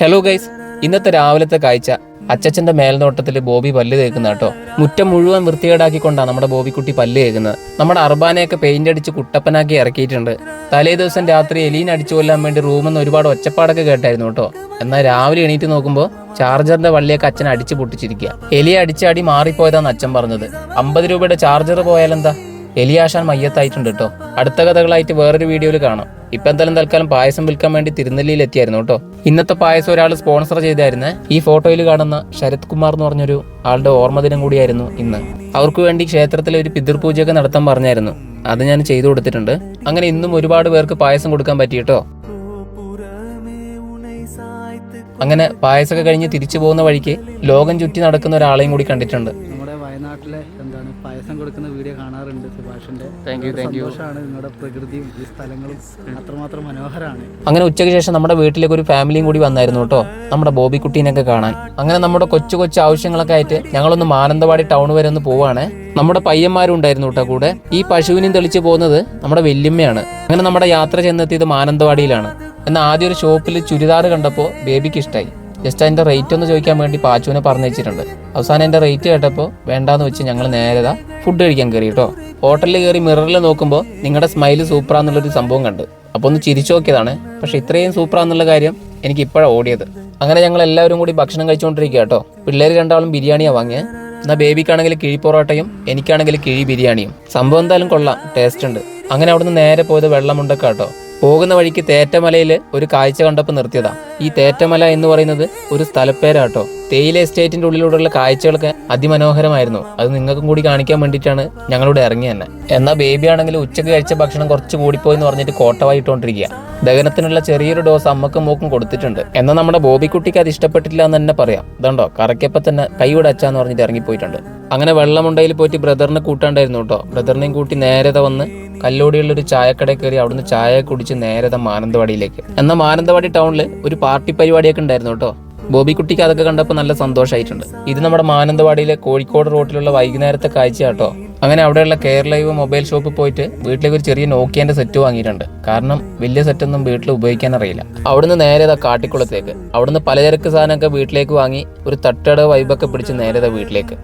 Hello guys ഇന്നത്തെ രാവിലത്തെ കാഴ്ച അച്ചച്ചന്റെ മേൽനോട്ടത്തിൽ ബോബി പല്ല് തേക്കുന്ന കേട്ടോ മുറ്റം മുഴുവൻ വൃത്തികേടാക്കിക്കൊണ്ടാണ് നമ്മുടെ ബോബിക്കുട്ടി പല്ല് തേക്കുന്നത്. നമ്മുടെ അർബാനയൊക്കെ പെയിന്റ് അടിച്ച് കുട്ടപ്പനാക്കി ഇറക്കിയിട്ടുണ്ട്. തലേ ദിവസം രാത്രി എലീൻ അടിച്ചു കൊല്ലാൻ വേണ്ടി റൂമിൽ നിന്ന് ഒരുപാട് ഒച്ചപ്പാടൊക്കെ കേട്ടായിരുന്നു കേട്ടോ എന്നാൽ രാവിലെ എണീറ്റ് നോക്കുമ്പോൾ ചാർജറിന്റെ വള്ളിയൊക്കെ അച്ഛൻ അടിച്ചു പൊട്ടിച്ചിരിക്കുക എലി അടിച്ചാടി മാറിപ്പോയതാന്ന് അച്ഛൻ പറഞ്ഞത്. അമ്പത് രൂപയുടെ ചാർജർ പോയാലെന്താ? എലിയാശാൻ മയ്യത്തായിട്ടുണ്ട് കേട്ടോ അടുത്ത കഥകളായിട്ട് വേറൊരു വീഡിയോയിൽ കാണാം. ഇപ്പൊ എന്തായാലും തൽക്കാലം പായസം വിൽക്കാൻ വേണ്ടി തിരുനെല്ലിയിൽ എത്തിയായിരുന്നു കേട്ടോ. ഇന്നത്തെ പായസം ഒരാൾ സ്പോൺസർ ചെയ്തായിരുന്നേ. ഈ ഫോട്ടോയിൽ കാണുന്ന ശരത് കുമാർ എന്ന് പറഞ്ഞൊരു ആളുടെ ഓർമ്മദിനം കൂടിയായിരുന്നു ഇന്ന്. അവർക്ക് വേണ്ടി ക്ഷേത്രത്തിൽ ഒരു പിതൃപൂജയൊക്കെ നടത്താൻ പറഞ്ഞായിരുന്നു. അത് ഞാൻ ചെയ്തു കൊടുത്തിട്ടുണ്ട്. അങ്ങനെ ഇന്നും ഒരുപാട് പേർക്ക് പായസം കൊടുക്കാൻ പറ്റി കേട്ടോ. അങ്ങനെ പായസമൊക്കെ കഴിഞ്ഞ് തിരിച്ചു പോകുന്ന വഴിക്ക് ലോകം ചുറ്റി നടക്കുന്ന ഒരാളെയും കൂടി കണ്ടിട്ടുണ്ട്. നമ്മുടെ വയനാട്ടിലെ പായസം കൊടുക്കുന്ന വീഡിയോ കാണാറുണ്ട് സുഭാഷിന്റെ. സന്തോഷമാണ് നിങ്ങളുടെ പ്രകൃതിയും ഈ സ്ഥലങ്ങളും അത്രമാത്രം മനോഹരമാണ്. അങ്ങനെ ഉച്ചയ്ക്ക് ശേഷം നമ്മുടെ വീട്ടിലേക്ക് ഒരു ഫാമിലിയും കൂടി വന്നായിരുന്നു കേട്ടോ. നമ്മുടെ ബോബിക്കുട്ടീനൊക്കെ കാണാൻ. അങ്ങനെ നമ്മുടെ കൊച്ചു കൊച്ചു ആവശ്യങ്ങളൊക്കെ ആയിട്ട് ഞങ്ങളൊന്ന് മാനന്തവാടി ടൗൺ വരെ ഒന്ന് പോവാണ്. നമ്മുടെ പയ്യന്മാരും ഉണ്ടായിരുന്നു കേട്ടോ കൂടെ. ഈ പശുവിനെയും തെളിച്ച് പോകുന്നത് നമ്മുടെ വല്യമ്മയാണ്. അങ്ങനെ നമ്മുടെ യാത്ര ചെന്നെത്തിയത് മാനന്തവാടിയിലാണ്. എന്നാൽ ആദ്യം ഒരു ഷോപ്പിൽ ചുരിദാർ കണ്ടപ്പോൾ ബേബിക്ക് ഇഷ്ടമായി ജസ്റ്റ് അതിന്റെ റേറ്റ് ഒന്ന് ചോദിക്കാൻ വേണ്ടി പാച്ചുവിനെ പറഞ്ഞു വെച്ചിട്ടുണ്ട് അവസാനം എന്റെ റേറ്റ് കേട്ടപ്പോൾ വേണ്ടാന്ന് വെച്ച് ഞങ്ങൾ നേരത ഫുഡ് കഴിക്കാൻ കയറി കേട്ടോ. ഹോട്ടലിൽ കയറി മിററിൽ നോക്കുമ്പോൾ നിങ്ങളുടെ സ്മൈൽ സൂപ്പറാന്നുള്ളൊരു സംഭവം കണ്ട്. അപ്പോൾ ഒന്ന് ചിരിച്ചു നോക്കിയതാണ്. പക്ഷേ ഇത്രയും സൂപ്പറാന്നുള്ള കാര്യം എനിക്ക് ഇപ്പോഴാണ് ഓടിയത്. അങ്ങനെ ഞങ്ങൾ എല്ലാവരും കൂടി ഭക്ഷണം കഴിച്ചുകൊണ്ടിരിക്കുക കേട്ടോ. പിള്ളേർ രണ്ടാളും ബിരിയാണിയാണ് വാങ്ങിയത് എന്നാൽ ബേബിക്കാണെങ്കിൽ കിഴി പൊറോട്ടയും എനിക്കാണെങ്കിൽ കിഴി ബിരിയാണിയും. സംഭവം എന്തായാലും കൊള്ളാം. ടേസ്റ്റ് ഉണ്ട്. അങ്ങനെ അവിടുന്ന് നേരെ പോയത് വെള്ളമുണ്ടൊക്കെ കേട്ടോ. പോകുന്ന വഴിക്ക് തേറ്റമലയിൽ ഒരു കാഴ്ച കണ്ടപ്പോൾ നിർത്തിയതാ. ഈ തേറ്റമല എന്ന് പറയുന്നത് ഒരു സ്ഥലപ്പേരാട്ടോ. തേയില എസ്റ്റേറ്റിന്റെ ഉള്ളിലൂടെയുള്ള കാഴ്ചകളൊക്കെ അതിമനോഹരമായിരുന്നു. അത് നിങ്ങൾക്കും കൂടി കാണിക്കാൻ വേണ്ടിയിട്ടാണ് ഞങ്ങളിവിടെ ഇറങ്ങി തന്നെ. എന്നാൽ ബേബി ആണെങ്കിൽ ഉച്ചയ്ക്ക് കഴിച്ച ഭക്ഷണം കുറച്ച് കൂടിപ്പോയി എന്ന് പറഞ്ഞിട്ട് കോട്ടവായിട്ടോണ്ടിരിക്കുക ദഹനത്തിനുള്ള ചെറിയൊരു ഡോസ് അമ്മക്കും മോക്കും കൊടുത്തിട്ടുണ്ട്. എന്നാൽ നമ്മുടെ ബോബിക്കുട്ടിക്ക് അത് ഇഷ്ടപ്പെട്ടില്ല എന്ന് തന്നെ പറയാം. ഇതുണ്ടോ കറക്കിയപ്പോൾ തന്നെ കൈവിടെ അച്ചാന്ന് പറഞ്ഞിട്ട് ഇറങ്ങിപ്പോയിട്ടുണ്ട്. അങ്ങനെ വെള്ളമുണ്ടയിൽ പോയിട്ട് ബ്രദറിനെ കൂട്ടാണ്ടായിരുന്നു കേട്ടോ. ബ്രദറിനെയും കൂട്ടി നേരത്തെ വന്ന് കല്ലോടിയുള്ള ഒരു ചായക്കടയിൽ കയറി അവിടുന്ന് ചായ കുടിച്ച് നേരത്തെ മാനന്തവാടിയിലേക്ക്. എന്നാൽ മാനന്തവാടി ടൗണിൽ ഒരു പാർട്ടി പരിപാടിയൊക്കെ ഉണ്ടായിരുന്നു കേട്ടോ. ബോബിക്കുട്ടിക്ക് അതൊക്കെ കണ്ടപ്പോൾ നല്ല സന്തോഷമായിട്ടുണ്ട് ഇത് നമ്മുടെ മാനന്തവാടിയിലെ കോഴിക്കോട് റോട്ടിലുള്ള വൈകുന്നേരത്തെ കാഴ്ച കേട്ടോ. അങ്ങനെ അവിടെയുള്ള കേരളൈവ് മൊബൈൽ ഷോപ്പിൽ പോയിട്ട് വീട്ടിലേക്ക് ഒരു ചെറിയ നോക്കിയന്റെ സെറ്റ് വാങ്ങിയിട്ടുണ്ട്. കാരണം വലിയ സെറ്റൊന്നും വീട്ടിൽ ഉപയോഗിക്കാൻ അറിയില്ല. അവിടുന്ന് നേരെ ഇതാ കാട്ടിക്കുളത്തേക്ക്. അവിടുന്ന് പലചരക്ക് സാധനമൊക്കെ വീട്ടിലേക്ക് വാങ്ങി ഒരു തട്ടട വൈബൊക്കെ പിടിച്ച് നേരെ വീട്ടിലേക്ക്.